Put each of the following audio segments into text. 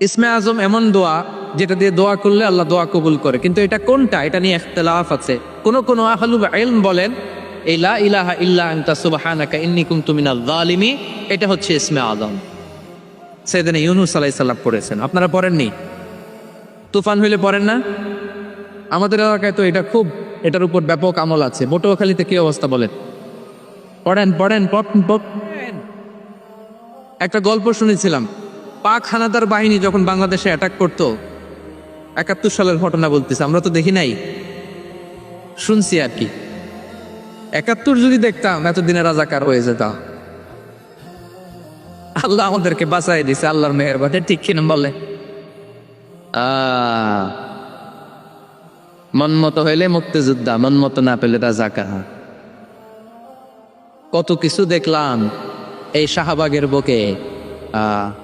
ইসমে আজম এমন দোয়া যেটা দিয়ে দোয়া করলে আল্লাহ দোয়া কবুল করে। কিন্তু এটা কোনটা? এটা নিয়ে ইখতিলাফ আছে। কোন কোন আহলুল ইলম বলেন, এই ইলাহা ইল্লা আনতা, সুবহানাকা ইন্নী কুনতু মিনাল জালিমি এটা হচ্ছে ইসমে আজম। সেদিন ইউনুস আলাইহিস সালাম পড়েছেন। আপনারা পড়েননি? তুফান হইলে পড়েন না? আমাদের এলাকায় তো এটা খুব, এটার উপর ব্যাপক আমল আছে। পটুয়াখালীতে কি অবস্থা বলেন? পড়েন পড়েন। একটা গল্প শুনেছিলাম। পাক হানাদার বাহিনী যখন বাংলাদেশে অ্যাটাক করত একাত্তর সালের ঘটনা বলতেছে আমরা তো দেখি নাই। শুনছি আর কি। একাত্তর যদি দেখতাম এতদিনে রাজাকার হয়ে যেতাম। আল্লাহ আমাদেরকে বাঁচাই দিছে আল্লাহর মেয়ের কথা ঠিক কিনা বলে? আহ, মন মতো হইলে মুক্তিযোদ্ধা মন মতো না পেলে রাজাকার। কত কিছু দেখলাম এই শাহবাগের বুকে। আহ,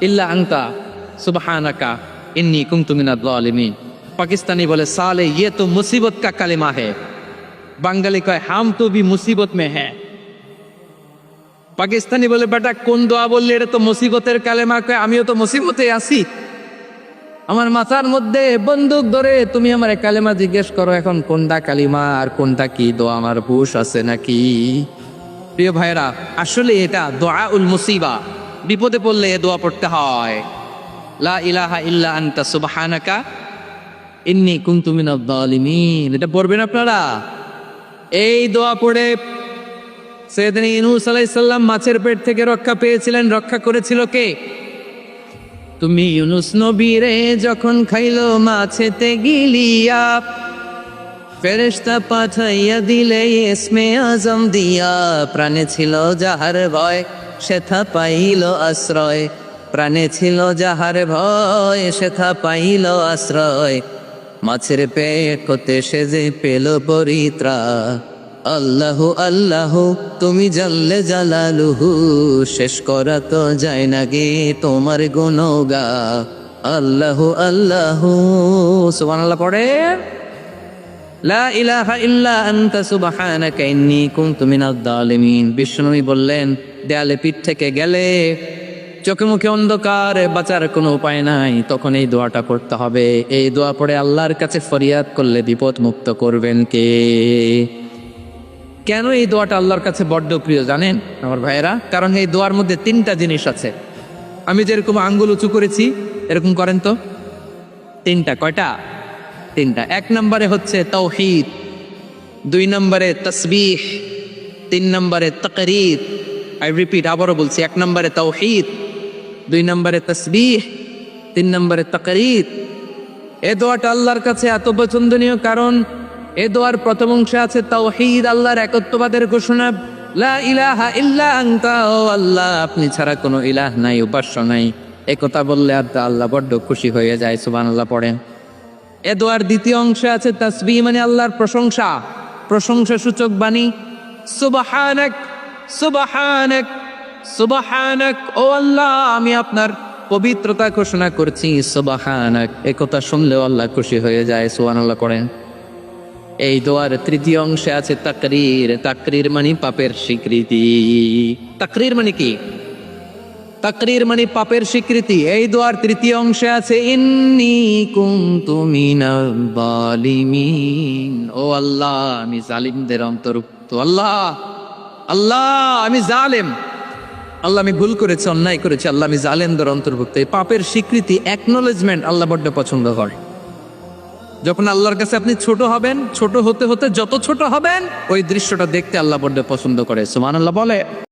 ইল্লা আংতা সুবাহানাকা, ইন্নি কুমতুমিনা আলিমি পাকিস্তানি বলে, সালে ইয়ে তো মুসিবত কা কালিমা হে। বাঙালি কয়, হাম তো ভি মুসিবত মে হ্যাঁ। পাকিস্তানি বলে, বেটা, কোন দোয়া বললে, এটা তো মুসিবতের কালেমা কয়, আমিও তো মুসিবতে আছি। আমার মাথার মধ্যে বন্দুক ধরে, তুমি আমার কালেমা জিজ্ঞেস করো, এখন কোনটা কালিমা আর কোনটা কি দোয়া? আমার হুশ আছে নাকি? প্রিয় ভাইরা আসলে এটা দোয়া উল মুসিবা। বিপদে পড়লে এ দোয়া পড়তে হয়। লা ইলাহা ইল্লা আনতা, সুবহানাকা, ইন্নী কুনতু মিনাজ জালিমিন এটা পড়বেন আপনারা? এই দোয়া পড়ে সেদিন ইনুস আলাইহিস সালাম মাছের পেট থেকে রক্ষা পেয়েছিলেন। রক্ষা করেছিল কে? তুমি ইউনুস নবীরে যখন খাইলো মাছেতে গিলিয়া, ফেরেশতা পাঠাইয়া দিলে ইসমে আজম দিয়া, প্রাণে ছিল যাহার ভয়। সেথা পাইল আশ্রয়। প্রাণে ছিল যাহার ভয়, সেথা পাইল আশ্রয়। মাছের পেট হতে সে যে পেল পরিত্রা। আল্লাহ আল্লাহ, তুমি জানলে জালালুহু, শেষ করা তো যায় না গে তোমার গুণগা। আল্লাহ আল্লাহ, সুবহানাল্লাহ পড়ে বললেন, দেয়ালে পিঠ থেকে গেলে চোখে মুখে অন্ধকার বাঁচার কোনো উপায় নাই, তখন এই দোয়াটা করতে হবে। এই দোয়া পড়ে আল্লাহর কাছে ফরিয়াদ করলে বিপদ মুক্ত করবেন কে? কেন এই দোয়াটা আল্লাহর কাছে বড্ড প্রিয় জানেন আমার ভাইয়েরা? কারণ এই দোয়ার মধ্যে তিনটা জিনিস আছে। আমি যেরকম আঙ্গুল উঁচু করেছি, এরকম করেন তো? তিনটা, কয়টা? তিনটা। এক নম্বরে হচ্ছে তৌহিদ দুই নম্বরে তসবিহ, তিন নম্বরে তকরির। আই রিপিট আবারও বলছি, এক নম্বরে তৌহিদ দুই নম্বরে তসবিহ, তিন নম্বরে তকরির। এ দোয়াটা আল্লাহর কাছে এত পছন্দনীয় কারণ, এ দোয়ার প্রথম অংশে আছে তাওহীদ, আল্লাহর একত্ববাদের ঘোষণা, লা ইলাহা ইল্লা আনতা ও আল্লাহ, আপনি ছাড়া কোনো ইলাহ নাই, উপাস্য নাই। এ কথা বললে আর আল্লাহ বড্ড খুশি হয়ে যায়, সুবহানাল্লাহ পড়েন। এ দোয়ার দ্বিতীয় অংশে আছে তাসবিহ মানে আল্লাহর প্রশংসা। প্রশংসা সূচক বাণী। সুবহানাক সুবহানাক সুবহানাক। ও আল্লাহ, আমি আপনার পবিত্রতা ঘোষণা করছি। সুবহানাক, এ কথা শুনলেও আল্লাহ খুশি হয়ে যায়, সুবহানাল্লাহ করেন। এই দোয়ার তৃতীয় অংশে আছে তাকরির। তাকরির মানে পাপের স্বীকৃতি। তাকরির মানে কি? তাকরির মানে পাপের স্বীকৃতি। এই দোয়ার তৃতীয় অংশে আছে, ইন্নি জালিমিন। ও আল্লাহ, আমি জালিমদের অন্তর্ভুক্ত। আল্লাহ আল্লাহ, আমি জালেম। আল্লাহ, আমি ভুল করেছি, অন্যায় করেছি। আল্লাহ, আমি জালেমদের অন্তর্ভুক্ত। এই পাপের স্বীকৃতি অ্যাকনোলেজমেন্ট আল্লাহ বড্ড পছন্দ করে। যখন আল্লাহর কাছে আপনি ছোট হবেন, ছোট হতে হতে যত ছোট হবেন, ওই দৃশ্যটা দেখতে আল্লাহ বড্ড পছন্দ করে। সুমান আল্লাহ বলে